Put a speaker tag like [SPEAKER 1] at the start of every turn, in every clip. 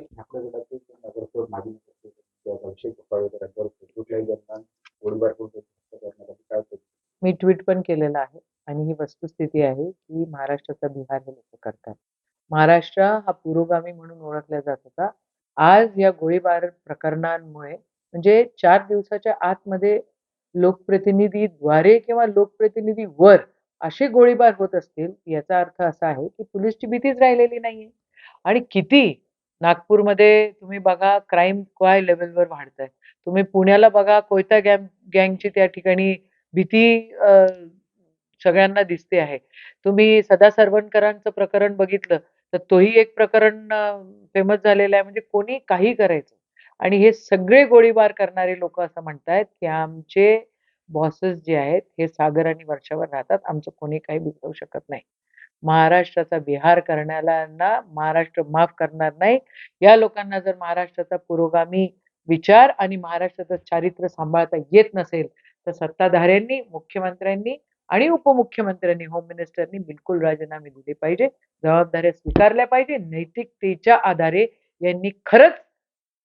[SPEAKER 1] नगरसेवक माजी नगरसेवक अभिषेक दरम्यान गोळीबार करून त्यांची हत्या काय
[SPEAKER 2] मी ट्विट पण केलेलं आहे आणि ही वस्तुस्थिती आहे की महाराष्ट्राचा बिहार हे लोक करतात. महाराष्ट्र हा पुरोगामी म्हणून ओळखला जात होता. आज या गोळीबार प्रकरणांमुळे म्हणजे चार दिवसाच्या आतमध्ये लोकप्रतिनिधीद्वारे किंवा लोकप्रतिनिधीवर असे गोळीबार होत असतील याचा अर्थ असा आहे की पोलीसची भीतीच राहिलेली नाहीये. आणि किती नागपूरमध्ये तुम्ही बघा क्राईम काय लेवलवर वाढतंय. तुम्ही पुण्याला बघा कोयता गँग गँगची त्या ठिकाणी भीती सगळ्यांना दिसते आहे. तुम्ही सदा सरवणकरांचं प्रकरण बघितलं तर तोही एक प्रकरण फेमस झालेलं आहे. म्हणजे कोणी काही करायचं. आणि हे सगळे गोळीबार करणारे लोक असं म्हणतायत की आमचे बॉसेस जे आहेत हे सागर आणि वर्षावर राहतात. आमचं कोणी काही बिघडवू शकत नाही. महाराष्ट्राचा बिहार करण्याला महाराष्ट्र माफ करणार नाही. या लोकांना जर महाराष्ट्राचा पुरोगामी विचार आणि महाराष्ट्राचं चारित्र्य सांभाळता येत नसेल तर सत्ताधाऱ्यांनी मुख्यमंत्र्यांनी आणि उपमुख्यमंत्र्यांनी होम मिनिस्टरनी बिलकुल राजीनामे दिले पाहिजे. जबाबदाऱ्या स्वीकारल्या पाहिजे. नैतिकतेच्या आधारे यांनी खरंच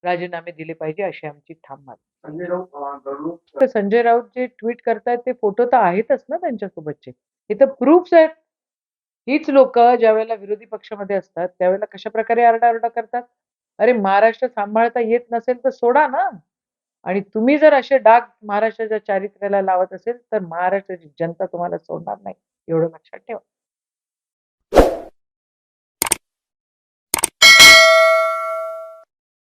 [SPEAKER 2] राजीनामे दिले पाहिजे अशी आमची ठाम मागणी. संजय राऊत जे ट्विट करतायत ते फोटो तर आहेतच ना त्यांच्यासोबतचे. हे तर प्रूफ्स आहेत हीच लोक ज्या वेळेला विरोधी पक्षामध्ये असतात त्यावेळेला कशा प्रकारे आरडाओरडा करतात? अरे महाराष्ट्र सांभाळता येत नसेल तर सोडा ना. आणि तुम्ही जर असे डाग महाराष्ट्राच्या चारित्र्याला लावत असेल तर महाराष्ट्राची जनता तुम्हाला सोडणार नाही. एवढं लक्षात ठेवा.